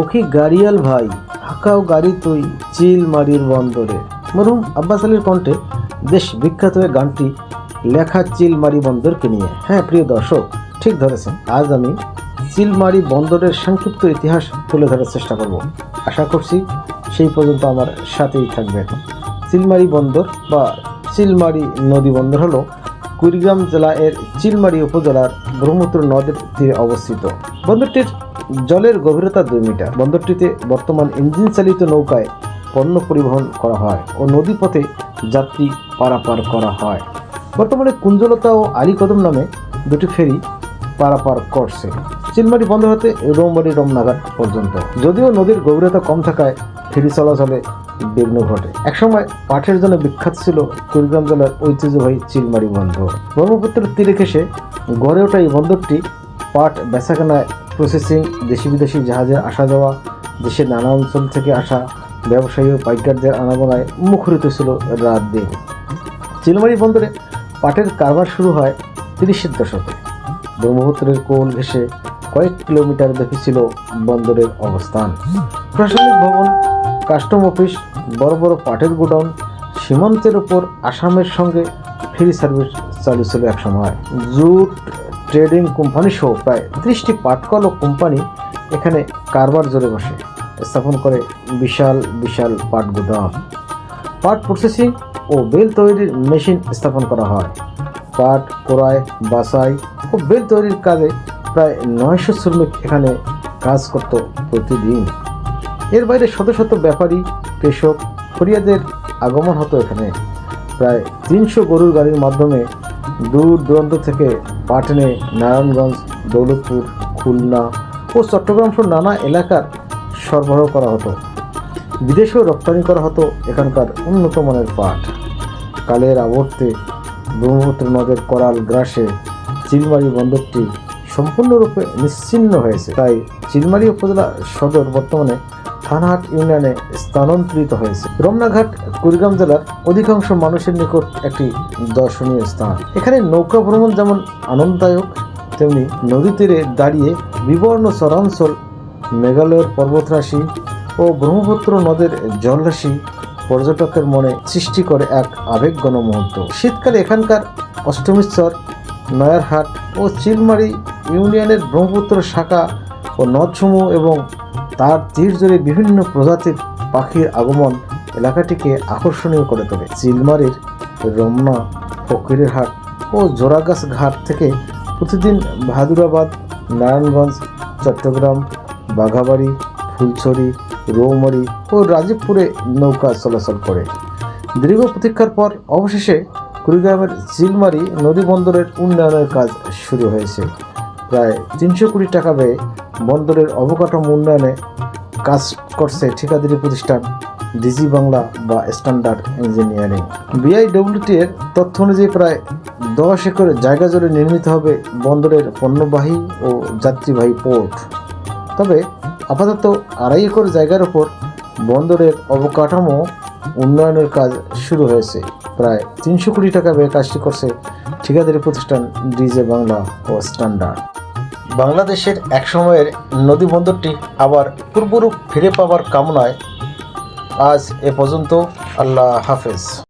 ওখি গাড়িয়াল ভাই হাকাও গাড়ি তুই চিল মারির বন্দরে। মরহুম আব্বাস আলীর কণ্ঠে বেশ বিখ্যাত হয়ে গানটি লেখা চিলমারি বন্দরকে নিয়ে। হ্যাঁ প্রিয় দর্শক, ঠিক ধরেছেন, আজ আমি চিলমারি বন্দরের সংক্ষিপ্ত ইতিহাস তুলে ধরার চেষ্টা করব। আশা করছি সেই পর্যন্ত আমার সাথেই থাকবে চিলমারি বন্দর বা চিলমারি নদী বন্দর হলো কুড়িগ্রাম জেলা এর চিলমারি উপজেলার ব্রহ্মপুত্র নদের তীরে অবস্থিত। বন্দরটির জলের গভীরতা দুই মিটার। বন্দরটিতে বর্তমান ইঞ্জিন চালিত নৌকায় পণ্য পরিবহন করা হয় ও নদীপথে যাত্রী পারাপার করা হয়। বর্তমানে কুঞ্জলতা ও আলীকদম নামে দুটি ফেরি পারাপার করছে। চিলমারি বন্দর হতে রৌমারি রমনাঘাট পর্যন্ত। যদিও নদীর গভীরতা কম থাকায় ফেরি চলাচলে বিঘ্ন ঘটে। একসময় পাঠের জন্য বিখ্যাত ছিল কুড়িগ্রাম জেলার ঐতিহ্যবাহী চিলমারি বন্দর। ব্রহ্মপুত্রের তীরে ঘেসে গড়ে ওঠা এই বন্দরটি পাট বেচাকেনায় প্রসেসিং দেশি বিদেশি জাহাজের আসা যাওয়া, দেশের নানা অঞ্চল থেকে আসা ব্যবসায়ী ও পাইকারদের আনাগোনায় মুখরিত ছিল রাত দিন। চিলমারি বন্দরে পাটের কারবার শুরু হয় তিরিশের দশকে। ব্রহ্মপুত্রের কোল ঘেঁষে কয়েক কিলোমিটার ব্যাপী ছিল বন্দরের অবস্থান। প্রশাসনিক ভবন, কাস্টম অফিস, বড় বড় পাটের গোডাউন, সীমান্তের উপর আসামের সঙ্গে ফেরি সার্ভিস চালু ছিল একসময়। জুট ট্রেডিং কোম্পানি সহ প্রায় ত্রিশটি পাটকল ও কোম্পানি এখানে কারবার জোরে বসে, স্থাপন করে বিশাল বিশাল পাট গুদাম। পাট প্রসেসিং ও বেল তৈরির মেশিন স্থাপন করা হয়। পাট কোড়াই বাসাই ও বেল তৈরির কাজে প্রায় নয়শো শ্রমিক এখানে কাজ করত প্রতিদিন। এর বাইরে শত শত ব্যাপারী, কৃষক, ফরিয়াদের আগমন হতো এখানে। প্রায় তিনশো গরুর গাড়ির মাধ্যমে দূর দূরান্ত থেকে পাটনে, নারায়ণগঞ্জ, দৌলতপুর, খুলনা ও চট্টগ্রাম সহ নানা এলাকার সরবরাহ করা হতো। বিদেশেও রপ্তানি করা হতো এখানকার উন্নত মানের পাট। কালের আবর্তে ব্রহ্মপুত্র নদের করাল গ্রাসে চিলমারি বন্দরটি সম্পূর্ণরূপে নিশ্চিহ্ন হয়েছে। তাই চিলমারি উপজেলা সদর বর্তমানে থানহাট ইউনিয়নে স্থানান্তরিত হয়েছে। রমনাঘাট, কুড়িগ্রাম জেলার অধিকাংশ মানুষের নিকট একটি দর্শনীয় স্থান। এখানে নৌকা ভ্রমণ যেমন আনন্দদায়ক, তেমনি নদী তীরে দাঁড়িয়ে বিবর্ণ চরাঞ্চল, মেঘালয়ের পর্বতরাশি ও ব্রহ্মপুত্র নদের জলরাশি পর্যটকের মনে সৃষ্টি করে এক আবেগঘন মুহূর্ত শীতকালে এখানকার অষ্টমীশ্বর নয়ারহাট ও চিলমারি ইউনিয়নের ব্রহ্মপুত্র শাখা ও নদসমূহ এবং তার তীর জুড়ে বিভিন্ন প্রজাতির পাখির আগমন এলাকাটিকে আকর্ষণীয় করে তোলে। চিলমারির রমনা, ফকিরের হাট ও জোড়াগাছ ঘাট থেকে প্রতিদিন ভাদুরাবাদ, নারায়ণগঞ্জ, চট্টগ্রাম, বাঘাবাড়ি, ফুলছড়ি, রৌমারি ও রাজীবপুরে নৌকা চলাচল করে। দীর্ঘ প্রতীক্ষার পর অবশেষে কুড়িগ্রামের চিলমারি নদী বন্দরের উন্নয়নের কাজ শুরু হয়েছে। প্রায় তিনশো কোটি টাকা ব্যয়ে বন্দরের অবকাঠামো উন্নয়নে কাজ করছে ঠিকাদারি প্রতিষ্ঠান ডিজি বাংলা বা স্ট্যান্ডার্ড ইঞ্জিনিয়ারিং। বিআইডব্লিউটি এর তথ্য অনুযায়ী প্রায় দশ একর জায়গা জুড়ে নির্মিত হবে বন্দরের পণ্যবাহী ও যাত্রীবাহী পোর্ট। তবে আপাতত আড়াই একর জায়গার ওপর বন্দরের অবকাঠামো উন্নয়নের কাজ শুরু হয়েছে। প্রায় তিনশো কোটি টাকা ব্যয়ে কাজটি করছে ঠিকাদারি প্রতিষ্ঠান ডিজে বাংলা ও স্ট্যান্ডার্ড। বাংলাদেশের এক সময়ের নদী বন্দরটি আবার পূর্বরূপ ফিরে পাওয়ার কামনায় আজ এ পর্যন্ত আল্লাহ হাফেজ।